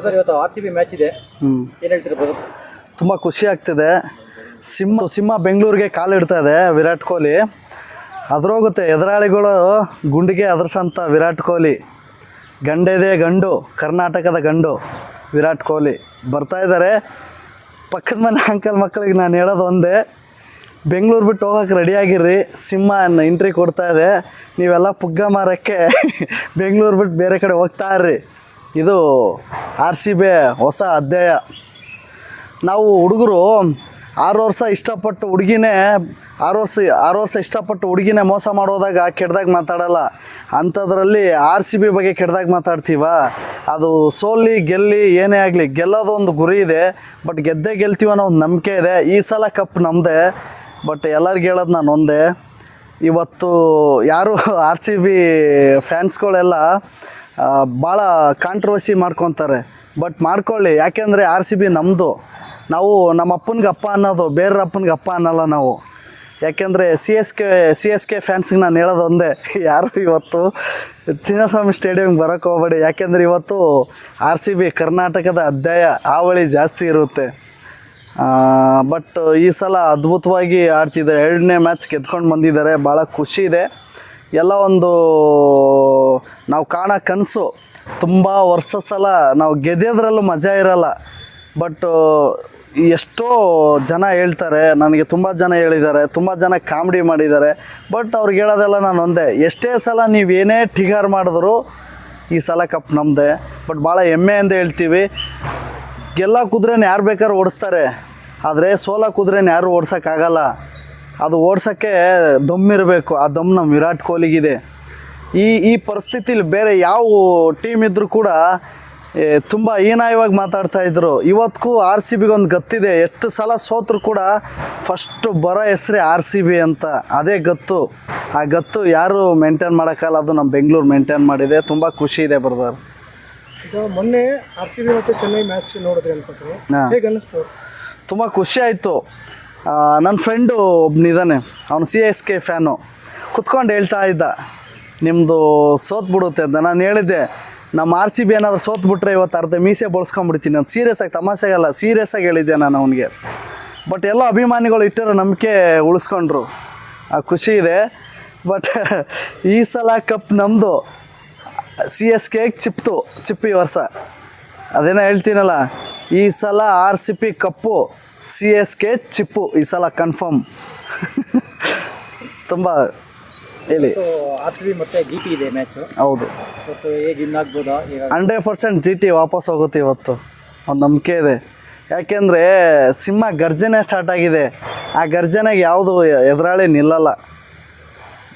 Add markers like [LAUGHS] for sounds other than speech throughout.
Brother ಇವತ್ತು R C B match ಇದೆ. ಏನು ಹೇಳ್ತೀರಿ ಬ್ರದರ್ ತುಂಬ ಖುಷಿ ಆಗ್ತಿದೆ. ಸಿಂಹ ಸಿಂಹ ಬೆಂಗಳೂರಿಗೆ ಕಾಲಿಡ್ತಾ ಇದೆ ವಿರಾಟ್ ಕೊಹ್ಲಿ. ಅದ್ರೋಗುತ್ತೆ ಎದುರಾಳಿಗಳು ಗುಂಡಿಗೆ ಅದರ್ಸಂತ ವಿರಾಟ್ ಕೊಹ್ಲಿ. ಗಂಡೆದೆ ಗಂಡು ಕರ್ನಾಟಕದ ಗಂಡು ವಿರಾಟ್ ಕೊಹ್ಲಿ. ಬರ್ತಾ ಇದ್ದಾರೆ. ಪಕ್ಕದ ಮನೆ ಅಂಕಲ್ ಮಕ್ಕಳಿಗೆ ನಾನು ಹೇಳೋದು ಒಂದೇ ಬೆಂಗಳೂರು ಬಿಟ್ಟು ಹೋಗೋಕೆ ರೆಡಿಯಾಗಿರ್ರಿ ಸಿಂಹ ಎಂಟ್ರಿ ಕೊಡ್ತಾ ಇದೆ. ನೀವೆಲ್ಲ ಪುಗ್ಗ ಮಾರಕ್ಕೆ [LAUGHS] ಬೆಂಗಳೂರು ಬಿಟ್ಟು ಬೇರೆ ಕಡೆ ಹೋಗ್ತಾ ಇರ್ರಿ. ಇದು ಆರ್ ಸಿ ಬಿ ಹೊಸ ಅಧ್ಯಾಯ. ನಾವು ಹುಡುಗರು ಆರು ವರ್ಷ ಇಷ್ಟಪಟ್ಟು ಹುಡುಗಿನೇ, ಆರು ವರ್ಷ ಆರು ವರ್ಷ ಇಷ್ಟಪಟ್ಟು ಹುಡುಗಿನೇ ಮೋಸ ಮಾಡೋದಾಗ ಕೆಡ್ದಾಗ ಮಾತಾಡಲ್ಲ. ಅಂಥದ್ರಲ್ಲಿ ಆರ್ ಸಿ ಬಿ ಬಗ್ಗೆ ಕೆಡ್ದಾಗ ಮಾತಾಡ್ತೀವ? ಅದು ಸೋಲಿ, ಗೆಲ್ಲಿ, ಏನೇ ಆಗಲಿ, ಗೆಲ್ಲೋದು ಒಂದು ಗುರಿ ಇದೆ, ಬಟ್ ಗೆದ್ದೇ ಗೆಲ್ತೀವಿ ಅನ್ನೋ ಒಂದು ನಂಬಿಕೆ ಇದೆ. ಈ ಸಲ ಕಪ್ ನಮ್ಮದೇ ಬಟ್ ಎಲ್ಲರಿಗೂ ಹೇಳೋದು ನಾನು ಒಂದೇ. ಇವತ್ತು ಯಾರು ಆರ್ ಸಿ ಬಿ ಫ್ಯಾನ್ಸ್ಗಳೆಲ್ಲ ಭಾಳ ಕಾಂಟ್ರವರ್ಸಿ ಮಾಡ್ಕೊತಾರೆ. ಬಟ್ ಮಾಡ್ಕೊಳ್ಳಿ, ಯಾಕೆಂದರೆ ಆರ್ ಸಿ ಬಿ ನಮ್ಮದು ನಾವು ನಮ್ಮ ಅಪ್ಪನಿಗೆ ಅಪ್ಪ ಅನ್ನೋದು ಬೇರೆ ಅಪ್ಪನಿಗೆ ಅಪ್ಪ ಅನ್ನಲ್ಲ ನಾವು. ಯಾಕೆಂದರೆ C S K C S K ಫ್ಯಾನ್ಸ್ಗೆ ನಾನು ಹೇಳೋದು ಒಂದೇ, ಯಾರು ಇವತ್ತು ಚಿನ್ನಸ್ವಾಮಿ ಸ್ಟೇಡಿಯಮ್ಗೆ ಬರೋಕ್ಕೆ ಹೋಗ್ಬೇಡಿ. ಯಾಕೆಂದರೆ ಇವತ್ತು ಆರ್ ಸಿ ಬಿ ಕರ್ನಾಟಕದ ಅಧ್ಯಾಯ, ಹಾವಳಿ ಜಾಸ್ತಿ ಇರುತ್ತೆ. ಬಟ್ ಈ ಸಲ ಅದ್ಭುತವಾಗಿ ಆಡ್ತಿದ್ದಾರೆ. ಎರಡನೇ ಮ್ಯಾಚ್ ಗೆದ್ಕೊಂಡು ಬಂದಿದ್ದಾರೆ. ಭಾಳ ಖುಷಿ ಇದೆ. ಎಲ್ಲ ಒಂದು ನಾವು ಕಾಣೋ ಕನಸು ತುಂಬ ವರ್ಷ ಸಲ ನಾವು ಗೆದ್ದೋದ್ರಲ್ಲೂ ಮಜಾ ಇರಲ್ಲ. ಬಟ್ ಎಷ್ಟೋ ಜನ ಹೇಳ್ತಾರೆ, ನನಗೆ ತುಂಬ ಜನ ಹೇಳಿದ್ದಾರೆ, ತುಂಬ ಜನ ಕಾಮಿಡಿ ಮಾಡಿದ್ದಾರೆ. ಬಟ್ ಅವ್ರಿಗೆ ಹೇಳೋದೆಲ್ಲ ನಾನು ಒಂದೇ, ಎಷ್ಟೇ ಸಲ ನೀವು ಏನೇ ಟಿಗಾರ್ ಮಾಡಿದ್ರು ಈ ಸಲ ಕಪ್ ನಮ್ಮದೇ ಬಟ್ ಭಾಳ ಅಂತ ಹೇಳ್ತೀವಿ. ಗೆಲ್ಲ ಕುದುರೆನ ಯಾರು ಬೇಕಾದ್ರೂ ಓಡಿಸ್ತಾರೆ. ಆದರೆ ಸೋಲ ಕುದುರೆನ ಯಾರು ಓಡ್ಸೋಕ್ಕಾಗಲ್ಲ. ಅದು ಓಡ್ಸೋಕ್ಕೆ ದಮ್ಮಿರಬೇಕು. ಆ ದಮ್ ನಮ್ಮ ವಿರಾಟ್ ಕೊಹ್ಲಿಗಿದೆ. ಈ ಈ ಪರಿಸ್ಥಿತಿಲಿ ಬೇರೆ ಯಾವ ಟೀಮ್ ಇದ್ದರೂ ಕೂಡ ತುಂಬ ಹೀನಾಯವಾಗಿ ಮಾತಾಡ್ತಾ ಇದ್ರು. ಇವತ್ತಿಗೂ ಆರ್ ಸಿ ಬಿಗೊಂದು ಗತ್ತಿದೆ. ಎಷ್ಟು ಸಲ ಸೋತರು ಕೂಡ ಫಸ್ಟು ಬರೋ ಹೆಸ್ರೇ ಆರ್ ಸಿ ಬಿ ಅಂತ. ಅದೇ ಗತ್ತು. ಆ ಗತ್ತು ಯಾರು ಮೇಂಟೈನ್ ಮಾಡೋಕ್ಕಲ್ಲ ಅದು ನಮ್ಮ ಬೆಂಗಳೂರು ಮೇಂಟೈನ್ ಮಾಡಿದೆ. ತುಂಬ ಖುಷಿ ಇದೆ ಬ್ರದರ್ ಈಗ ಮೊನ್ನೆ ಆರ್ ಸಿ ಬಿ ಮತ್ತು ಚೆನ್ನೈ ಮ್ಯಾಚ್ ನೋಡಿದ್ರೆ ಅನ್ಕೋತೀನಿ. ಹಾ. ಹೇಗೆ ಅನ್ನಿಸ್ತು? ತುಂಬ ಖುಷಿ ಆಯಿತು. ನನ್ನ ಫ್ರೆಂಡು ಒಬ್ಬನಿದ್ದಾನೆ ಅವನು ಸಿ ಎಸ್ ಕೆ ಫ್ಯಾನು ಕುತ್ಕೊಂಡು ಹೇಳ್ತಾ ಇದ್ದ. ನಿಮ್ಮದು ಸೋತ್ಬಿಡುತ್ತೆ ಅಂತ ನಾನು ಹೇಳಿದ್ದೆ. ನಮ್ಮ ಆರ್ ಸಿ ಬಿ ಏನಾದರೂ ಸೋತ್ಬಿಟ್ರೆ ಇವತ್ತು ಅರ್ಧ ಮೀಸೆ ಬಳಸ್ಕೊಂಡ್ಬಿಡ್ತೀನಿ ಅಂತ. ಸೀರಿಯಸ್ ಆಗಿ ತಮಾಷೆಗಲ್ಲ, ಸೀರಿಯಸ್ ಆಗಿ ಹೇಳಿದ್ದೆ ನಾನು ಅವನಿಗೆ. ಬಟ್ ಎಲ್ಲ ಅಭಿಮಾನಿಗಳು ಇಟ್ಟಿರೋ ನಂಬಿಕೆ ಉಳಿಸ್ಕೊಂಡ್ರು. ಆ ಖುಷಿ ಇದೆ. ಬಟ್ ಈ ಸಲ ಕಪ್ ನಮ್ಮದು ಸಿ ಎಸ್ ಕೆ ಚಿಪ್ತು, ಚಿಪ್ಪಿ ವರ್ಷ. ಅದೇನೋ ಹೇಳ್ತೀನಲ್ಲ, ಈ ಸಲ R C P cup C S K ಚಿಪ್ಪು ಈ ಸಲ ಕನ್ಫರ್ಮ್ [LAUGHS] ತುಂಬ ಹೇಳಿ. ಆರ್ ಸಿ ಬಿ ಮತ್ತೆ ಜಿ ಟಿ ಇದೆ ಮ್ಯಾಚು ಹೌದು. ಇವತ್ತು ಹೇಗೆ ವಿನ್ ಆಗ್ಬೋದಾ? ಈಗ ಹಂಡ್ರೆಡ್ ಪರ್ಸೆಂಟ್ ಜಿ ಟಿ ವಾಪಸ್ ಹೋಗುತ್ತೆ ಇವತ್ತು. ಒಂದು ನಂಬಿಕೆ ಇದೆ. ಯಾಕೆಂದರೆ ಸಿಂಹ ಗರ್ಜನೆ ಸ್ಟಾರ್ಟ್ ಆಗಿದೆ. ಆ ಗರ್ಜನೆಗೆ ಯಾವುದು ಎದುರಾಳಿ ನಿಲ್ಲಲ್ಲ.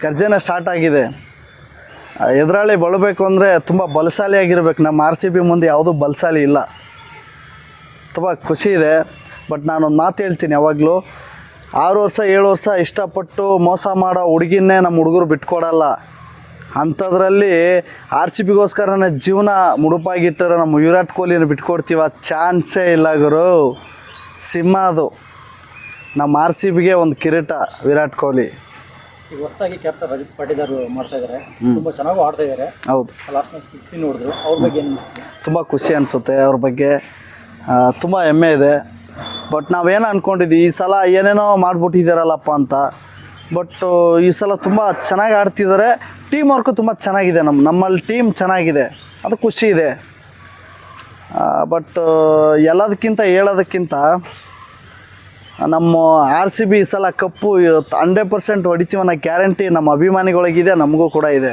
ಗರ್ಜನೆ ಸ್ಟಾರ್ಟ್ ಆಗಿದೆ. ಆ ಎದುರಾಳಿ ಬಳಬೇಕು ಅಂದರೆ ತುಂಬ ಬಲಶಾಲಿಯಾಗಿರ್ಬೇಕು ನಮ್ಮ ಆರ್ ಸಿ ಬಿ ಮುಂದೆ ಯಾವುದೂ ಬಲಶಾಲಿ ಇಲ್ಲ. ತುಂಬ ಖುಷಿ ಇದೆ. ಬಟ್ ನಾನೊಂದು ಮಾತು ಹೇಳ್ತೀನಿ ಯಾವಾಗಲೂ. ಆರು ವರ್ಷ ಏಳು ವರ್ಷ ಇಷ್ಟಪಟ್ಟು ಮೋಸ ಮಾಡೋ ಹುಡುಗಿನೇ ನಮ್ಮ ಹುಡುಗರು ಬಿಟ್ಕೊಡಲ್ಲ. ಅಂಥದ್ರಲ್ಲಿ ಆರ್ ಸಿ ಬಿಗೋಸ್ಕರನೇ ಜೀವನ ಮುಡುಪಾಗಿಟ್ಟರೆ ನಮ್ಮ ವಿರಾಟ್ ಕೊಹ್ಲಿನ ಬಿಟ್ಕೊಡ್ತೀವ? ಚಾನ್ಸೇ ಇಲ್ಲ ಗುರು. ಸಿಂಹ ಅದು. ನಮ್ಮ ಆರ್ ಸಿ ಬಿಗೆ ಒಂದು ಕಿರೀಟ ವಿರಾಟ್ ಕೊಹ್ಲಿ. ಈಗ ಹೊಸದಾಗಿ ಕ್ಯಾಪ್ಟನ್ ರಜತ್ ಪಾಟೀದಾರ್ ಮಾಡ್ತಾ ಇದ್ದಾರೆ ತುಂಬ ಚೆನ್ನಾಗೂ ಆಡ್ತಾ ಇದ್ದಾರೆ ಹೌದು. ಲಾಸ್ಟ್ ನೋಡಿದ್ರು. ಅವ್ರ ಬಗ್ಗೆ ಏನು ತುಂಬ ಖುಷಿ ಅನಿಸುತ್ತೆ ಅವ್ರ ಬಗ್ಗೆ. ತುಂಬ ಹೆಮ್ಮೆ ಇದೆ. ಬಟ್ ನಾವೇನು ಅಂದ್ಕೊಂಡಿದ್ವಿ ಈ ಸಲ ಏನೇನೋ ಮಾಡಿಬಿಟ್ಟಿದ್ದಾರಲ್ಲಪ್ಪ ಅಂತ. ಬಟ್ ಈ ಸಲ ತುಂಬ ಚೆನ್ನಾಗಿ ಆಡ್ತಿದ್ದಾರೆ. ಟೀಮ್ ವರ್ಕು ತುಂಬ ಚೆನ್ನಾಗಿದೆ ನಮ್ಮ ನಮ್ಮಲ್ಲಿ ಟೀಮ್ ಚೆನ್ನಾಗಿದೆ. ಅದು ಖುಷಿ ಇದೆ. ಬಟ್ ಎಲ್ಲದಕ್ಕಿಂತ ಹೇಳೋದಕ್ಕಿಂತ, ನಮ್ಮ ಆರ್ ಸಿ ಬಿ ಈ ಸಲ ಕಪ್ಪು ಹಂಡ್ರೆಡ್ ಪರ್ಸೆಂಟ್ ಹೊಡಿತೀವಿ ಅನ್ನೋ ಗ್ಯಾರಂಟಿ ನಮ್ಮ ಅಭಿಮಾನಿಗಳಿಗಿದೆ, ನಮಗೂ ಕೂಡ ಇದೆ.